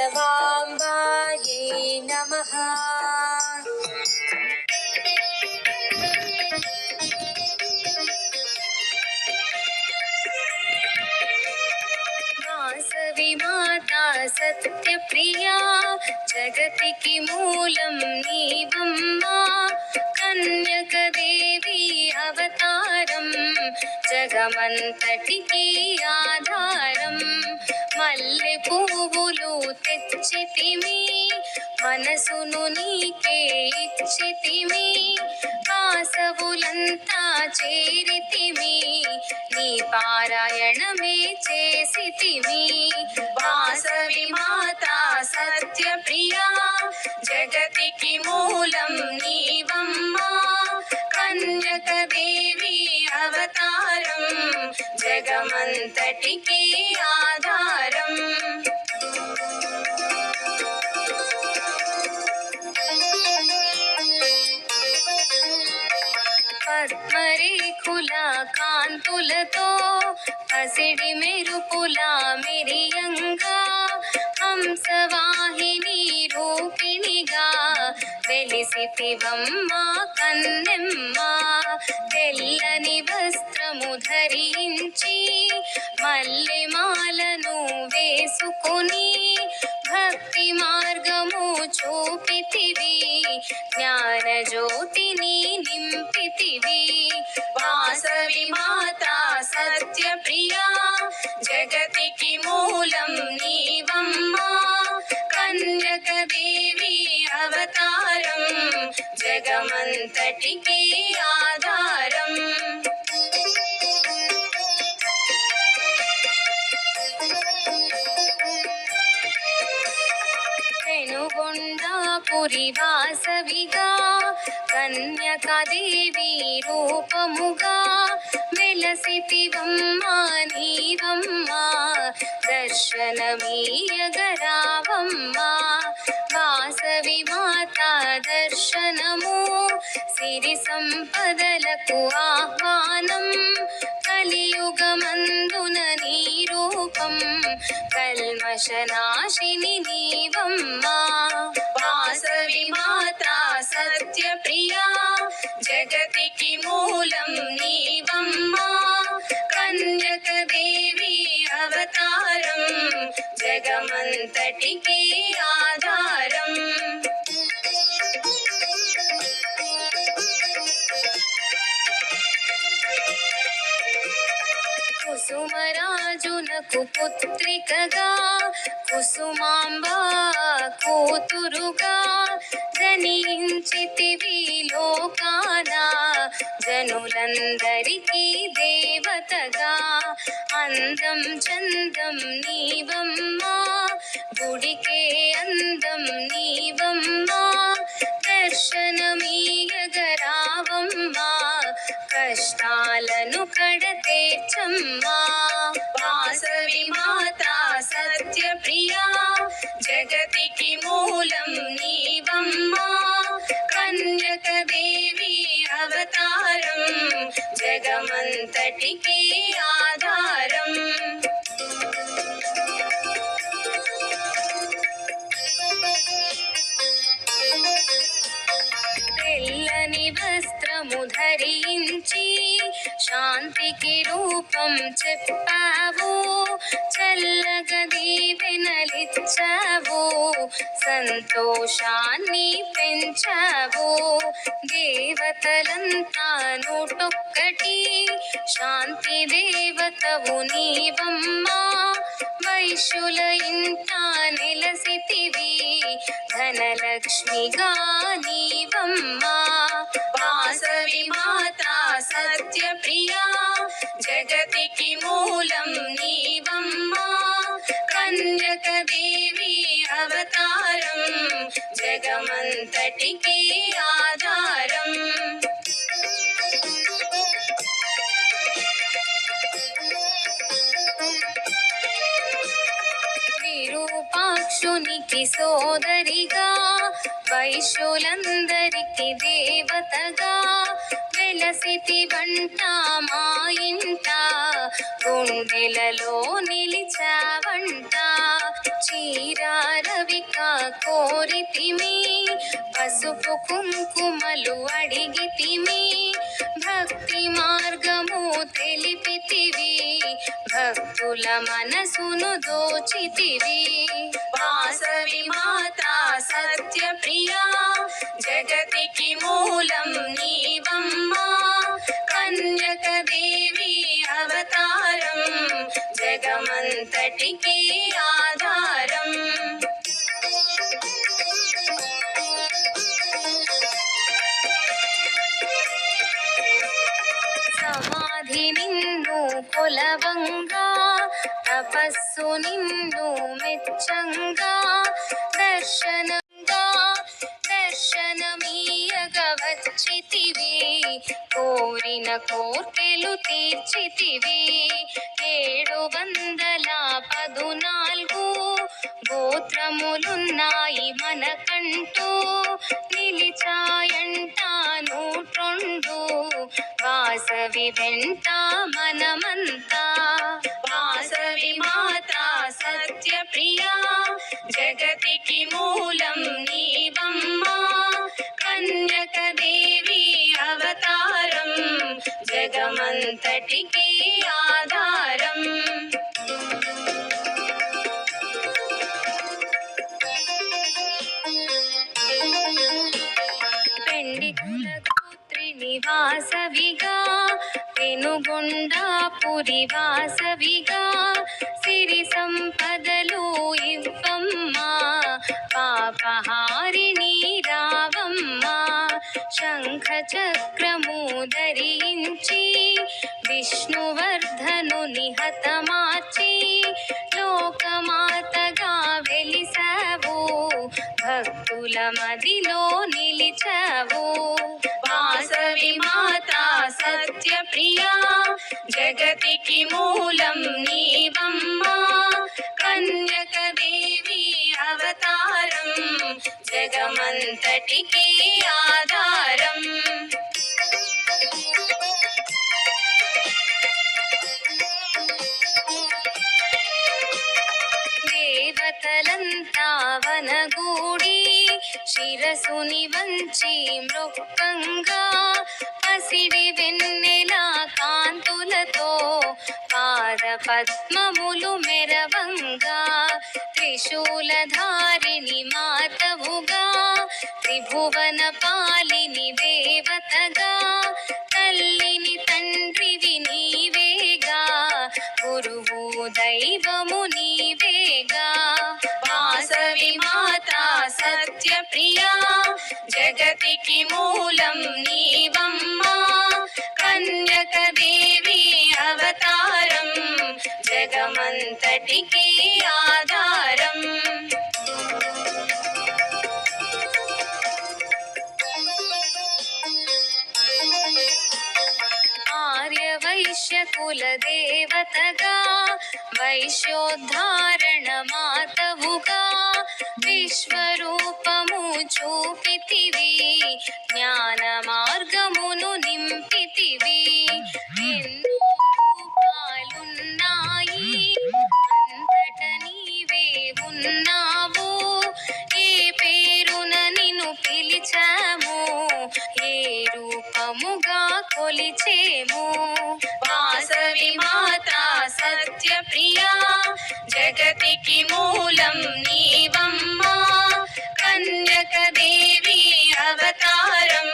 వాసవాంబాయే నమః వాసవి మాతా సత్యప్రియా జగతికి మూలం నీవమ్మా కన్యకదేవి అవతారం జగమంతటికి ఆధారం మల్లె పువ్వులు తెచ్చితిమి మనసును నీకే ఇచ్చితిమి వాసవులంతా చేరితిమి నీ పారాయణమే చేసితిమి. వాసవి మాత సత్యప్రియా జగతికి మూలం నీవమ్మా కన్యక దేవి అవతారం జగమంతటికి పద్మరేఖుల కాంతులతో పసిడి మెరుపుల మిరియంగా హంసవాహిని రూపిణిగా వెలిసితివమ్మ కన్నెమ్మ తెల్లని వస్త్రము ధరించి మల్లె మాలను వేసుకుని భక్తి మార్గము చూపితివి. జ్ఞాన జ్యోతిని జగమంతటికి ఆధారం. పురి వాసవిగా కన్యకాదేవి రూపముగా వెలసితివమ్మా నీవమ్మా దర్శనమీయగరావమ్మా. వాసవి దర్శనము సిరి సంపదలకు ఆహ్వానం. కలియుగమందున నీ రూపం కల్మశనాశిని నీవమ్మా. వాసవి మాతా సత్య ప్రియా కుసుమరాజునకు పుత్రికగా కుసుమాంబ కూతురుగా జనించితివి లోకాన జనులందరికీ దేవతగా. అందం చందం నీవమ్మా గుడికే అందం నీవమ్మా దర్శనమీయగరావమ్మా కష్టాలను కడతేర్చమ్మా జగమంతటికి సంతోషాన్ని పెంచావు. దేవతలంతా నూటొక్కటి శాంతి దేవతవు నీవమ్మా. వైశ్యుల ఇంట నెలసితివి ధనలక్ష్మిగా నీవమ్మా. వాసవి మాత సత్యప్రియా జగతికి మూలం జగమంతటికి ఆధారం. విరూపాక్షునికి సోదరిగా వైశ్యులందరికి దేవతగా వెలసితి వంట మా ఇంట గుండెలలో నిలిచావంట. చీరారవిక కోరితిమి. పసుపు కుంకుమలు అడిగితిమి. భక్తి మార్గము తెలిపితివి. భక్తుల మనసును దోచితివి. వాసవి మాత సత్య ప్రియా జగతికి మూలం నీవమ్మా. కన్యక దేవి అవతారం జగమంతటికి తపస్సు నిన్ను మెచ్చంగా దర్శనంగా దర్శనమీయగా వచ్చితివి కోరిన కోర్కెలు తీర్చితివి. ఏడు వందల పదునాలుగు గోత్రములున్నాయి మనకంటూ. నిలిచాయంట నూట్రొండు. వాసవి వెంట మనమంతా జగతికి మూలం నీవమ్మా. కన్యక దేవి అవతారం జగమంతటికి ఆధారం. పెండి కుల కులగోత్రిని వాసవిగా పెనుగొండాపురి వాసవిగా సిరి సంపదలు ఇవ్వమ్మా పాపహారిణి రావమ్మా శంఖ చక్రము ధరించి విష్ణువర్ధను నిహతమాచి లోకమాతగా వెలిసావు భక్తుల మదిలో నిలిచావు. నిత్య ప్రియా జగతికి మూలం నీవమ్మా. కన్యక దేవి అవతారం జగమంతటికి ఆధారం. దేవతలంతా వనగూడి శిరసుని వంచి మృక్కంగా పసిడి వెన్నెల కాంతులతో పాద పద్మములు మెరవంగా త్రిశూలధారిణి మాతవుగా త్రిభువన పాలిని దేవతగా తల్లిని తండ్రివి నీవేగా గురువు దైవము నీవేగా. వాసవి మాత సత్యప్రియా జగతికి మూలం నీవా అంతటికీ ఆధారం. ఆర్య వైశ్య కుల దేవతగా వైశ్యోద్ధారణ మాతవుగా విశ్వరూపము చూపితివి జ్ఞాన మనము ఏ రూపముగా కొలిచేము. వాసవి మాత సత్య ప్రియా జగతికి మూలం నీవమ్మా. కన్యక దేవి అవతారం.